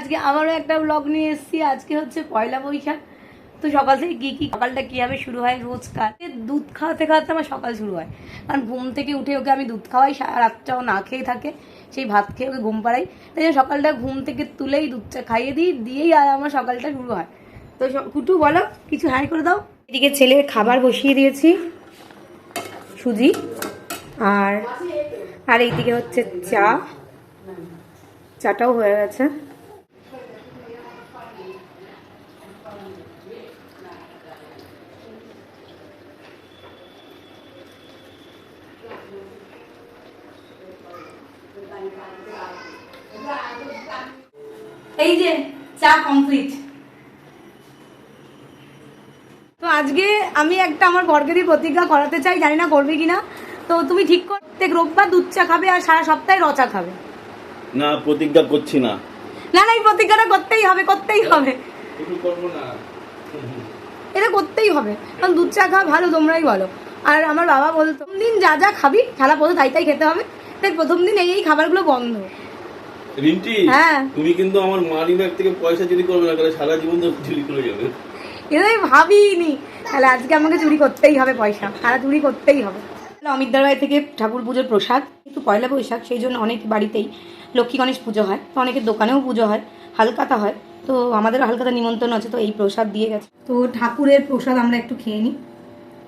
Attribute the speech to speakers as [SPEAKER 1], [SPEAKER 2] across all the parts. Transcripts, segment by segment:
[SPEAKER 1] আজকে আমারও একটা ব্লগ নিয়ে এসেছি। আজকে হচ্ছে পয়লা বৈশাখ। তো সকাল থেকে কী কী সকালটা কীভাবে শুরু হয় রোজকার দুধ খাওয়াতে খাওয়াতে আমার সকাল শুরু হয়। কারণ ঘুম থেকে উঠে ওকে আমি দুধ খাওয়াই রাতটাও না খেয়ে থাকে, সেই ভাত খেয়ে ওকে ঘুম পাড়াই। তাই জন্য সকালটা ঘুম থেকে তুলেই দুধটা খাইয়ে দিই, দিয়েই আর আমার সকালটা শুরু হয়। তো কুটু, বলো, কিছু হাই করে দাও। এদিকে ছেলের খাবার বসিয়ে দিয়েছি, সুজি, আর আর এইদিকে হচ্ছে চা। চাটাও হয়ে গেছে। এই যে চা কমপ্লিট তো আজকে আমি একটা আমার বর্গেরই প্রতিজ্ঞা করাতে চাই জানি না করবে কিনা। তো তুমি ঠিক কর প্রত্যেক রোববার দুধ চা খাবে আর সারা সপ্তাহে রচা খাবে।
[SPEAKER 2] না প্রতিজ্ঞা করছি না।
[SPEAKER 1] না না এই প্রতিজ্ঞাটা করতেই হবে করতেই হবে। এটা করতেই হবে কারণ দুধ চা খাওয়া ভালো তোমরাই বলো। আর আমার বাবা বলতো দিন যা যা খাবি সারা পথে তাই তাই খেতে হবে। তাই প্রথম দিন এই এই খাবারগুলো বন্ধ।
[SPEAKER 2] রিন্টি
[SPEAKER 1] হ্যাঁ।
[SPEAKER 2] তুমি কিন্তু আমার মানি ব্যাগ থেকে পয়সা চুরি করবে না তাহলে সারা জীবন তো চুরি করে যাবে।
[SPEAKER 1] এটা আমি ভাবিনি। তাহলে আজকে আমাকে চুরি করতেই হবে পয়সা সারা চুরি করতেই হবে। অমিতদার বাড়ি থেকে ঠাকুর পুজোর প্রসাদ কিন্তু পয়লা বৈশাখ সেই জন্য অনেক বাড়িতেই লক্ষ্মী গণেশ পুজো হয়। তো অনেকের দোকানেও পুজো হয় হালকাতা হয়। তো আমাদের হালকাতা নিমন্ত্রণ আছে, তো এই প্রসাদ দিয়ে গেছে। তো ঠাকুরের প্রসাদ আমরা একটু খেয়ে নিই।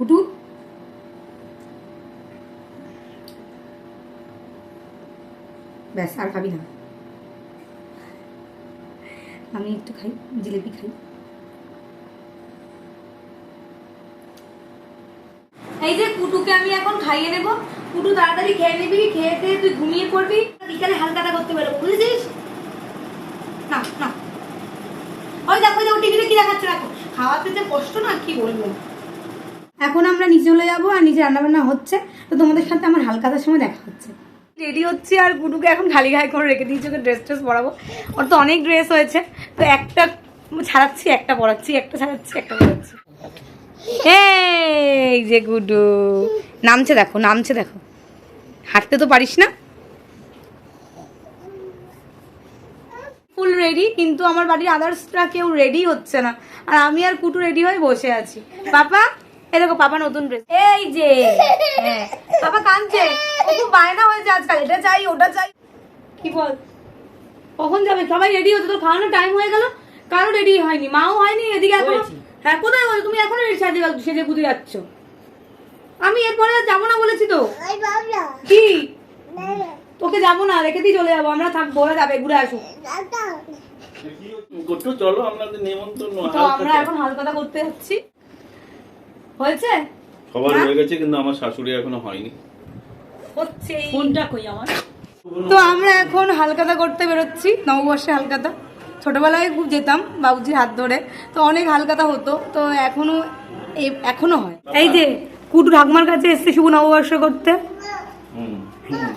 [SPEAKER 1] উঠু ব্যাস, আর খাবি না। আমি একটু খাই, জিলিপি খাই। এই যে কুটুকে আমি এখন খাইয়ে নেব। কুটু, তাড়াতাড়ি খেয়ে নিবি, খেয়ে খেয়ে তুই ঘুমিয়ে পড়বি। বিকালে হালকাটা করতে পারব বুঝেছিস? না না দেখো দেখো টিভিতে কি দেখাচ্ছে দেখো। খাওয়াতে যে কষ্ট না কি বলব? এখন আমরা নিচে চলে যাব আর নিচে রান্নাবান্না হচ্ছে। তো তোমাদের সাথে আমার হালকাতার সময় দেখা হচ্ছে। রেডি হচ্ছে আর গুডুকে এখন খালি গায়ে করে রেখে দিয়েছি ওকে ড্রেস ট্রেস পরাবো। ওর তো অনেক ড্রেস হয়েছে। তো একটা ছাড়াচ্ছি একটা পরাচ্ছি একটা ছাড়াচ্ছি একটা পরাচ্ছি। এই যে গুডু। নামছে দেখো নামছে দেখো। হাঁটতে তো পারিস না। রেডি কিন্তু আমার বাড়ির আদার্সরা কেউ রেডি হচ্ছে না। আর আমি আর কুটু রেডি হয়ে বসে আছি। পাপা এ দেখো পাপা নতুন ড্রেস এই যে হ্যাঁ। পাপা কাঁদছে। ও খুব বায়না হয়েছে আজকাল। এটা চাই ওটা চাই। কি বল? কখন যাবে? সবাই রেডি হচ্ছে। তোর খাওয়ানোর টাইম হয়ে গেল। কারও রেডি হয়নি। মাও হয়নি এদিকে এখন হ্যাঁ কোথায় হলো তুমি এখনও সেজে সেজে গুজে যাচ্ছ। আমি এরপরে আর যাব না বলেছি তো। কি? তোকে যাব না রেখে দিয়ে চলে যাব আমরা থাকব ওরা যাবে ঘুরে আসুক
[SPEAKER 2] করতো চলো আপনাদের নেমন্তন্ন
[SPEAKER 1] তো আমরা এখন হালকাতা করতে যাচ্ছি। হয়েছে?
[SPEAKER 2] সবার হয়ে? গেছে কিন্তু আমার শাশুড়ি এখনও হয়নি।
[SPEAKER 1] হচ্ছে
[SPEAKER 3] ফোনটা কই আমার?
[SPEAKER 1] তো আমরা এখন হালকাতা করতে বেরোচ্ছি নববর্ষে হালকাতা ছোটবেলায় খুব যেতাম বাবুজির হাত ধরে তো অনেক হালকাতা হতো তো এখনও এখনও হয়। এই যে কুটু ঠাকুমার কাছে এসছে শুভ নববর্ষ করতে।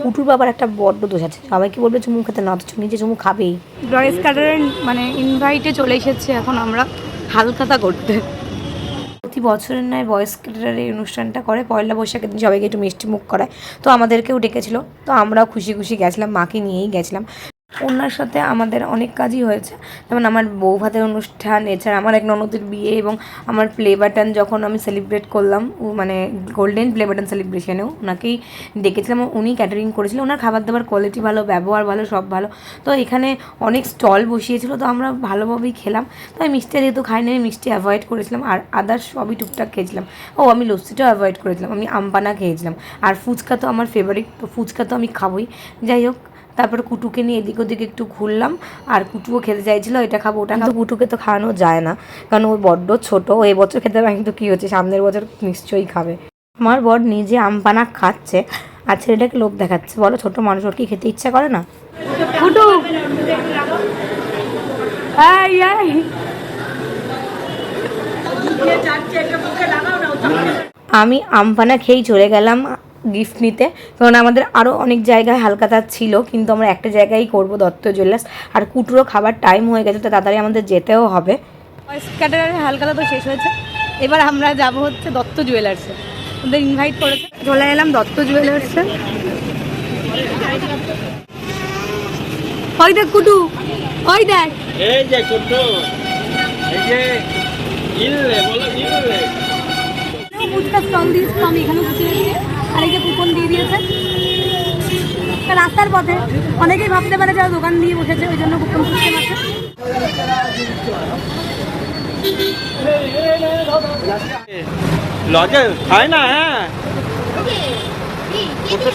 [SPEAKER 4] কুটুর বাবার একটা বড্ড দোষ আছে। সবাইকে বলবে চুমু খেতে না অথচ নিজে চুমু খাবেই।
[SPEAKER 1] ড্রয়েস কাটারের মানে ইনভাইটে চলে এসেছে এখন আমরা হালকাতা করতে।
[SPEAKER 4] প্রতি বছরের নয় বয়স ক্যাটারের এই অনুষ্ঠানটা করে। পয়লা বৈশাখের দিন সবাইকে একটু মিষ্টি মুখ করায়। তো আমাদেরকেও ডেকেছিল। তো আমরাও খুশি খুশি গেছিলাম মাকে নিয়েই গেছিলাম। ওনার সাথে আমাদের অনেক কাজই হয়েছে। যেমন আমার বউ ভাতের অনুষ্ঠান, এছাড়া আমার এক ননদের বিয়ে এবং আমার প্লে বাটন যখন আমি সেলিব্রেট করলাম, ও মানে গোল্ডেন প্লে বাটন সেলিব্রেশনেও ওনাকেই ডেকেছিলাম উনি ক্যাটারিং করেছিল। ওনার খাবার দাবার কোয়ালিটি ভালো, ব্যবহার ভালো, সব ভালো। তো এখানে অনেক স্টল বসিয়েছিল, তো আমরা ভালোভাবেই খেলাম। তো আমি মিষ্টি যেহেতু খাইনি, আমি মিষ্টি অ্যাভয়েড করেছিলাম আর আদার্স সবই টুকটাক খেয়েছিলাম। ও, আমি লস্যিটাও অ্যাভয়েড করেছিলাম, আমি আমপানা খেয়েছিলাম। আর ফুচকা তো আমার ফেভারিট তো ফুচকা তো আমি খাবোই। যাই হোক তারপরে কুটুকে নিয়ে এদিক ওদিক একটু ঘুরলাম। আর কুটুও খেতে চাইছিল এটা খাব ওটা খাব। কুটুকে তো খাওয়ানো যায় না কারণ ও বড্ড ছোট ও এবছর খেতে পারে কিন্তু কী হচ্ছে সামনের বছর নিশ্চয়ই খাবে। আমার বর নিজে আমপানা খাচ্ছে আর ছেলেটাকে লোভ দেখাচ্ছে। বলো ছোট মানুষ ওর কি খেতে ইচ্ছা করে না?
[SPEAKER 1] কুটু!
[SPEAKER 4] আমি আমপানা খেয়েই চলে গেলাম। গিফট নিতে। কারণ আমাদের আরও অনেক জায়গায় হালকাতা ছিল কিন্তু আমরা একটা জায়গায় করব দত্ত জুয়েলার্স আর কুটুরো খাবার টাইম হয়ে গেছে তো তাড়াতাড়ি আমাদের যেতেও হবে।
[SPEAKER 1] ভয়েস ক্যাটারের হালকাতা তো শেষ হয়েছে। এবার আমরা যাব হচ্ছে দত্ত জুয়েলার্সে ওদের ইনভাইট করেছে। চলে এলাম দত্ত জুয়েলার্সে ওই দেখ কুটু ওই দেখ।
[SPEAKER 2] এই যে ছোট্ট এই যে ইললে বলো ইললে
[SPEAKER 1] ফুচকা স্টল এখানে বসে আর কুপন দিয়ে দিয়েছে। রাস্তার পথে। অনেকেই ভাবতে পারে যারা দোকান দিয়ে বসেছে ওই জন্য কুপন সিস্টেম আছে
[SPEAKER 2] লজে খায় না হ্যাঁ।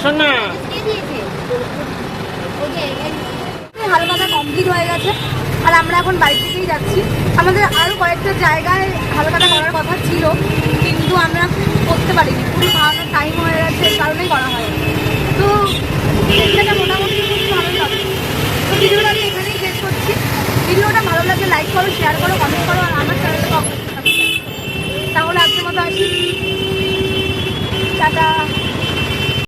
[SPEAKER 2] শোনা
[SPEAKER 1] হালকাটা কমপ্লিট হয়ে গেছে। আর আমরা এখন বাড়ি থেকেই যাচ্ছি। আমাদের আরও কয়েকটা জায়গায় হালকাটা করার কথা ছিল, কিন্তু আমরা করতে পারিনি। খুবই ভালো টাইম হয়ে গেছে কারণেই করা হয়। তো এটা মোটামুটি খুব ভালো লাগে। তো ভিডিওটা আমি এখানেই শেষ করছি। ভিডিওটা ভালো লাগলে লাইক করো শেয়ার করো কমেন্ট করো, আর আমার চ্যানেলটা। তাহলে আজকের মতো আসি। টাটা।